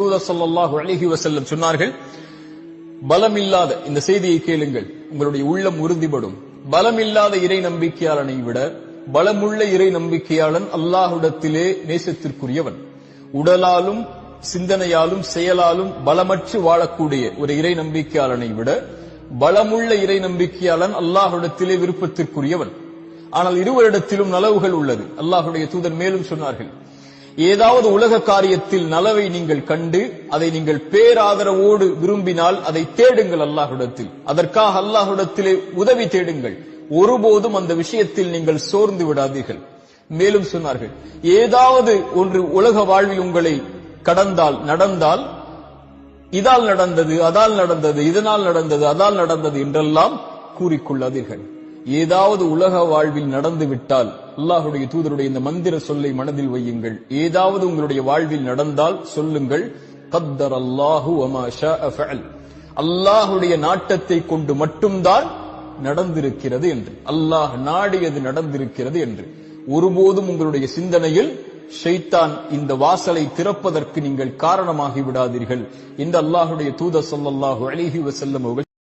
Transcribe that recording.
தூதர் ஸல்லல்லாஹு சொன்னார்கள் பலமில்லாத இந்த செய்தியை கேளுங்கள். உங்களுடைய உள்ளம் உறுதிப்படும் பலமில்லாத இறை நம்பிக்கையாளனை விட பலமுள்ள இறை நம்பிக்கையாளன் அல்லாஹுடத்திலே நேசத்திற்குரியவன். உடலாலும் சிந்தனையாலும் செயலாலும் பலமற்று வாழக்கூடிய ஒரு இறை நம்பிக்கையாளனை விட பலமுள்ள இறை நம்பிக்கையாளன் அல்லாஹுடத்திலே விருப்பத்திற்குரியவன். ஆனால் இருவரிடத்திலும் நலவுகள் உள்ளது. அல்லாஹுடைய தூதர் மேலும் சொன்னார்கள் ஏதாவது உலக காரியத்தில் நலவை நீங்கள் கண்டு அதை நீங்கள் பேராதரவோடு விரும்பினால் அதை தேடுங்கள் அல்லாஹுடத்தில் அதற்காக அல்லாஹுடத்திலே உதவி தேடுங்கள். ஒருபோதும் அந்த விஷயத்தில் நீங்கள் சோர்ந்து விடாதீர்கள். மேலும் சொன்னார்கள் ஏதாவது ஒன்று உலக வாழ்வில் உங்களை கடந்தால் நடந்தால் இதால் நடந்தது அதால் நடந்தது இதனால் நடந்தது அதால் நடந்தது என்றெல்லாம் கூறிக்கொள்ளாதீர்கள். ஏதாவது உலக வாழ்வில் நடந்து விட்டால் அல்லாஹுடைய தூதருடைய இந்த மந்திர சொல்லை மனதில் வையுங்கள். ஏதாவது உங்களுடைய வாழ்வில் நடந்தால் சொல்லுங்கள் கத்தர் அல்லாஹு அல்லாஹுடைய நாட்டத்தை கொண்டு மட்டும்தான் நடந்திருக்கிறது என்று அல்லாஹ் நாடியது நடந்திருக்கிறது என்று. ஒருபோதும் உங்களுடைய சிந்தனையில் ஷைத்தான் இந்த வாசலை திறப்பதற்கு நீங்கள் காரணமாகி விடாதீர்கள் இந்த அல்லாஹுடைய தூதர் சொல்லல்லாஹு அழகி வசல்லம்